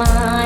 มา